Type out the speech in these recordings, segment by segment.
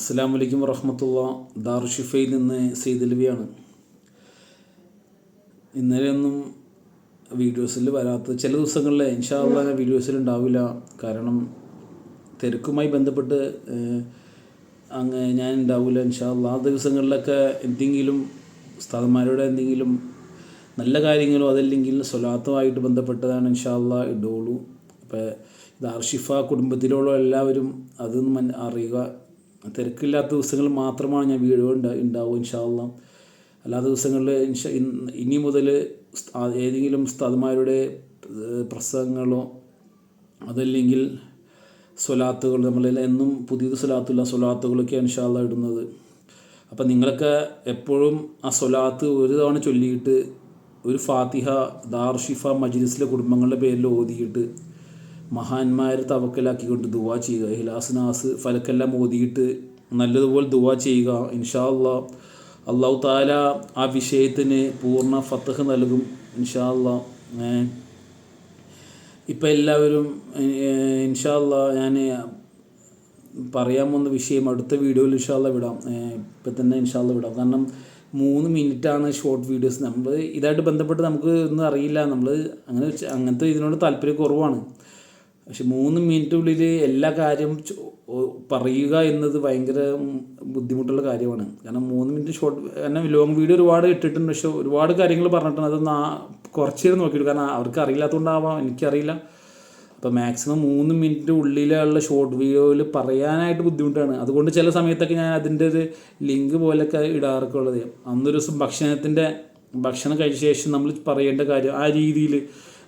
അസ്സാം വലൈക്കും വറഹമത്തുള്ള. ദാർഷിഫയിൽ നിന്ന് സെയ്തലവിയാണ് ഇന്നലെയൊന്നും വീഡിയോസിൽ വരാത്ത ചില ദിവസങ്ങളിൽ ഇൻഷാള്ള വീഡിയോസിൽ ഉണ്ടാവില്ല. കാരണം തിരക്കുമായി ബന്ധപ്പെട്ട് അങ്ങ് ഞാൻ ഉണ്ടാവില്ല ഇൻഷാള്ള ആ ദിവസങ്ങളിലൊക്കെ എന്തെങ്കിലും ഉസ്താദന്മാരുടെ എന്തെങ്കിലും നല്ല കാര്യങ്ങളോ അതല്ലെങ്കിൽ സ്വലാത്തമായിട്ട് ബന്ധപ്പെട്ടതാണ് ഇൻഷാല്ല ഇടുള്ളൂ അപ്പോൾ ദാർഷിഫ കുടുംബത്തിലുള്ള എല്ലാവരും അതൊന്നും അറിയുക തിരക്കില്ലാത്ത ദിവസങ്ങൾ മാത്രമാണ് ഞാൻ വീഡിയോ ഉണ്ടാ ഉണ്ടാവും ഇൻഷാല്ല അല്ലാത്ത ദിവസങ്ങളിൽ ഇനി മുതൽ ഏതെങ്കിലും സ്ഥലമാരുടെ പ്രസംഗങ്ങളോ അതല്ലെങ്കിൽ സ്വലാത്തുകൾ നമ്മളിൽ എന്നും പുതിയത് സ്വലാത്തുള്ള സ്വലാത്തുകളൊക്കെ ഇൻഷാല്ല ഇടുന്നത്. അപ്പം നിങ്ങളൊക്കെ എപ്പോഴും ആ സ്വലാത്ത് ഒരു തവണ ചൊല്ലിയിട്ട് ഒരു ഫാത്തിഹ ദാർഷിഫ മജ്ലിസിലെ കുടുംബങ്ങളുടെ പേരിൽ ഓതിയിട്ട് മഹാന്മാർ തവക്കലാക്കിക്കൊണ്ട് ദുവാ ചെയ്യുക. ഹിലാസ്നാസ് ഫലക്കെല്ലാം ഓതിയിട്ട് നല്ലതുപോലെ ദുവാ ചെയ്യുക. ഇൻഷാ അല്ലാ അള്ളാഹു താല ആ വിഷയത്തിന് പൂർണ ഫത്തഹ് നൽകും ഇൻഷാ അല്ലാ ഇപ്പം എല്ലാവരും ഇൻഷാ ഇൻഷാല്ല ഞാൻ പറയാൻ പോകുന്ന വിഷയം അടുത്ത വീഡിയോയിൽ ഇൻഷാ ഇൻഷാല്ല വിടാം ഇപ്പം തന്നെ ഇൻഷാ ഇൻഷാല്ല വിടാം. കാരണം മൂന്ന് മിനിറ്റാണ് ഷോർട്ട് വീഡിയോസ് നമ്മൾ ഇതായിട്ട് ബന്ധപ്പെട്ട് നമുക്ക് ഒന്നും അറിയില്ല. നമ്മൾ അങ്ങനെ അങ്ങനത്തെ ഇതിനോട് താല്പര്യം കുറവാണ്. പക്ഷെ മൂന്ന് മിനിറ്റിനുള്ളിൽ എല്ലാ കാര്യം പറയുക എന്നത് ഭയങ്കര ബുദ്ധിമുട്ടുള്ള കാര്യമാണ്. കാരണം മൂന്ന് മിനിറ്റ് ഷോർട്ട് കാരണം ലോങ് വീഡിയോ ഒരുപാട് ഇട്ടിട്ടുണ്ട്. പക്ഷെ ഒരുപാട് കാര്യങ്ങൾ പറഞ്ഞിട്ടുണ്ട്. അത് നാ കുറച്ച് നേരം നോക്കിയിട്ട് കാരണം അവർക്ക് അറിയില്ലാത്തതുകൊണ്ടാവാം. എനിക്കറിയില്ല. അപ്പോൾ മാക്സിമം മൂന്ന് മിനിറ്റ് ഉള്ളിലുള്ള ഷോർട്ട് വീഡിയോയിൽ പറയാനായിട്ട് ബുദ്ധിമുട്ടാണ്. അതുകൊണ്ട് ചില സമയത്തൊക്കെ ഞാൻ അതിന്റെ ഒരു ലിങ്ക് പോലൊക്കെ ഇടാറൊക്കെ ഉള്ളത് അന്നൊരു ദിവസം ഭക്ഷണത്തിന്റെ ഭക്ഷണം കഴിച്ച ശേഷം നമ്മൾ പറയേണ്ട കാര്യം ആ രീതിയിൽ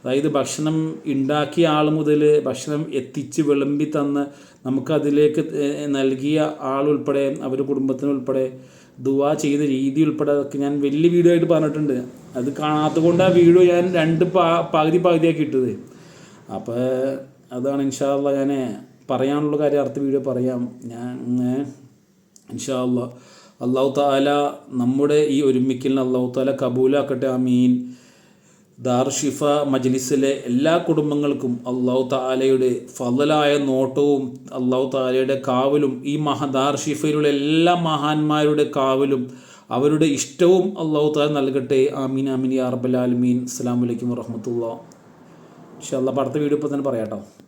അതായത് ഭക്ഷണം ഉണ്ടാക്കിയ ആൾ മുതൽ ഭക്ഷണം എത്തിച്ച് വിളമ്പി തന്ന് നമുക്കതിലേക്ക് നൽകിയ ആളുൾപ്പെടെ അവരുടെ കുടുംബത്തിനുൾപ്പെടെ ദുവാ ചെയ്ത രീതി ഉൾപ്പെടെ അതൊക്കെ ഞാൻ വലിയ വീഡിയോ ആയിട്ട് പറഞ്ഞിട്ടുണ്ട്. അത് കാണാത്തത് കൊണ്ട് ആ വീഡിയോ ഞാൻ രണ്ട് പാ പകുതി പകുതിയാക്കി ഇട്ടത്. അപ്പോൾ അതാണ് ഇൻഷാല്ല ഞാൻ പറയാനുള്ള കാര്യം അടുത്ത വീഡിയോ പറയാം. ഞാൻ ഇൻഷാല്ല അള്ളാഹു താല നമ്മുടെ ഈ ഒരുമിക്കലിന് അള്ളാഹു താല കബൂലാക്കട്ടെ. ആമീൻ. ദാർഷിഫ മജ്ലിസിലെ എല്ലാ കുടുംബങ്ങൾക്കും അള്ളാഹു താലയുടെ ഫضലായ നോട്ടവും അള്ളാഹു താലയുടെ കാവലും ഈ മഹ ദാർഷിഫയിലുള്ള എല്ലാ മഹാന്മാരുടെ കാവലും അവരുടെ ഇഷ്ടവും അള്ളാഹു താല നൽകട്ടെ. ആമീൻ ആമീൻ യാ റബ്ബൽ ആലമീൻ. അസ്സലാമു അലൈക്കും അള്ളാഹ് അടുത്ത വീഡിയോ ഇപ്പോൾ തന്നെ പറയാം കേട്ടോ